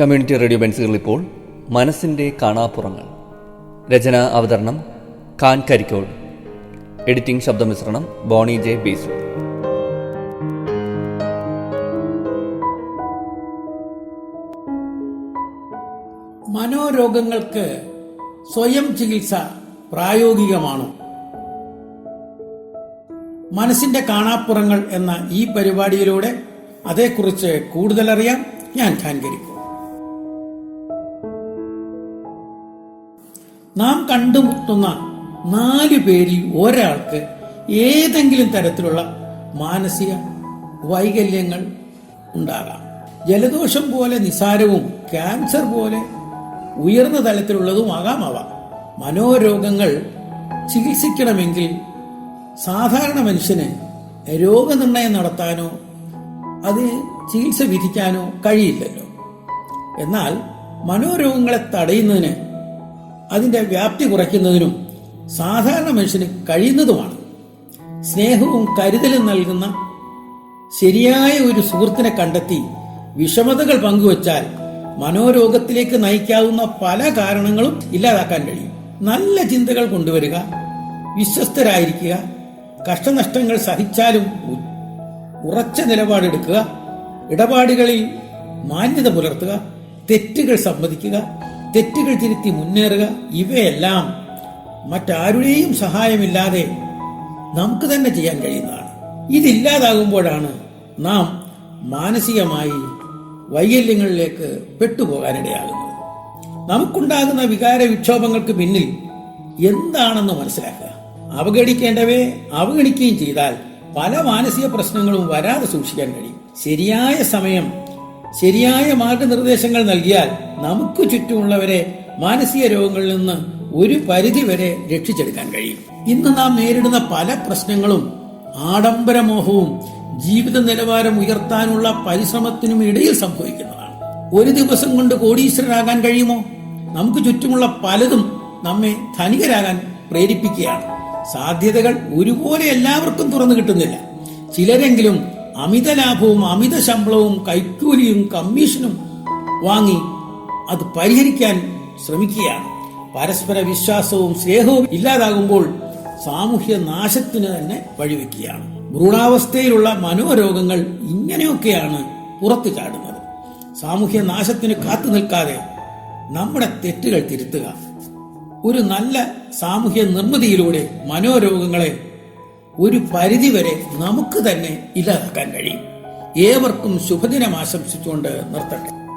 Community radio ബെൻസുകൾ ഇപ്പോൾ മനസ്സിന്റെ കാണാപ്പുറങ്ങൾ. രചന അവതരണം ഖാൻ കരിക്കോൾ. എഡിറ്റിംഗ് ശബ്ദമിശ്രണം ബോണി ജെ ബീസു. മനോരോഗങ്ങൾക്ക് സ്വയം ചികിത്സ പ്രായോഗികമാണോ? മനസ്സിന്റെ കാണാപ്പുറങ്ങൾ എന്ന ഈ പരിപാടിയിലൂടെ അതേക്കുറിച്ച് കൂടുതലറിയാം ഞാൻ ഖാൻകരിക്കും നാം കണ്ടുമുട്ടുന്ന നാല് പേരിൽ ഒരാൾക്ക് ഏതെങ്കിലും തരത്തിലുള്ള മാനസിക വൈകല്യങ്ങൾ ഉണ്ടാകാം. ജലദോഷം പോലെ നിസാരവും ക്യാൻസർ പോലെ ഉയർന്ന തലത്തിലുള്ളതുമാകാം അവ മനോരോഗങ്ങൾ ചികിത്സിക്കണമെങ്കിൽ സാധാരണ മനുഷ്യന് രോഗനിർണയം നടത്താനോ അത് ചികിത്സ വിധിക്കാനോ കഴിയില്ലല്ലോ. എന്നാൽ മനോരോഗങ്ങളെ തടയുന്നതിന് അതിന്റെ വ്യാപ്തി കുറയ്ക്കുന്നതിനും സാധാരണ മനുഷ്യന് കഴിയുന്നതുമാണ്. സ്നേഹവും കരുതലും നൽകുന്ന ശരിയായ ഒരു സുഹൃത്തിനെ കണ്ടെത്തി വിഷമതകൾ പങ്കുവച്ചാൽ മനോരോഗത്തിലേക്ക് നയിക്കാവുന്ന പല കാരണങ്ങളും ഇല്ലാതാക്കാൻ കഴിയും. നല്ല ചിന്തകൾ കൊണ്ടുവരിക വിശ്വസ്തരായിരിക്കുക കഷ്ടനഷ്ടങ്ങൾ സഹിച്ചാലും ഉറച്ച നിലപാടെടുക്കുക ഇടപാടുകളിൽ മാന്യത പുലർത്തുക തെറ്റുകൾ സമ്മതിക്കുക തെറ്റുകൾ തിരുത്തി മുന്നേറുക ഇവയെല്ലാം മറ്റാരുടെയും സഹായമില്ലാതെ നമുക്ക് തന്നെ ചെയ്യാൻ കഴിയുന്നതാണ്. ഇതില്ലാതാകുമ്പോഴാണ് നാം മാനസികമായി വൈകല്യങ്ങളിലേക്ക് പെട്ടുപോകാനിടയാകുന്നത്. നമുക്കുണ്ടാകുന്ന വികാര വിക്ഷോഭങ്ങൾക്ക് പിന്നിൽ എന്താണെന്ന് മനസ്സിലാക്കുക. അവഗണിക്കേണ്ടവയെ അവഗണിക്കുകയും ചെയ്താൽ പല മാനസിക പ്രശ്നങ്ങളും വരാതെ സൂക്ഷിക്കാൻ കഴിയും. ശരിയായ സമയം ശരിയായ മാർഗനിർദ്ദേശങ്ങൾ നൽകിയാൽ നമുക്ക് ചുറ്റുമുള്ളവരെ മാനസിക രോഗങ്ങളിൽ നിന്ന് ഒരു പരിധി വരെ രക്ഷിച്ചെടുക്കാൻ കഴിയും. ഇന്ന് നാം നേരിടുന്ന പല പ്രശ്നങ്ങളും ആഡംബരമോഹവും ജീവിത നിലവാരം ഉയർത്താനുള്ള പരിശ്രമത്തിനും ഇടയിൽ സംഭവിക്കുന്നതാണ്. ഒരു ദിവസം കൊണ്ട് കോടീശ്വരനാകാൻ കഴിയുമോ? നമുക്ക് ചുറ്റുമുള്ള പലതും നമ്മെ ധനികരാകാൻ പ്രേരിപ്പിക്കുകയാണ്. സാധ്യതകൾ ഒരുപോലെ എല്ലാവർക്കും തുറന്നു കിട്ടുന്നില്ല. ചിലരെങ്കിലും അമിത ലാഭവും അമിത ശമ്പളവും കൈക്കൂലിയും കമ്മീഷനും വാങ്ങി അത് പരിഹരിക്കാൻ ശ്രമിക്കുകയാണ്. പരസ്പര വിശ്വാസവും സ്നേഹവും ഇല്ലാതാകുമ്പോൾ സാമൂഹ്യ നാശത്തിന് തന്നെ വഴിവെക്കുകയാണ്. ഭ്രൂണാവസ്ഥയിലുള്ള മനോരോഗങ്ങൾ ഇങ്ങനെയൊക്കെയാണ് പുറത്തു ചാടുന്നത്. സാമൂഹ്യ നാശത്തിന് കാത്തു നിൽക്കാതെ നമ്മുടെ തെറ്റുകൾ തിരുത്തുക. ഒരു നല്ല സാമൂഹ്യ നിർമ്മിതിയിലൂടെ മനോരോഗങ്ങളെ ഒരു പരിധിവരെ നമുക്ക് തന്നെ ഇല്ലാതാക്കാൻ കഴിയും. ഏവർക്കും ശുഭദിനം ആശംസിച്ചുകൊണ്ട് നിർത്തട്ടെ.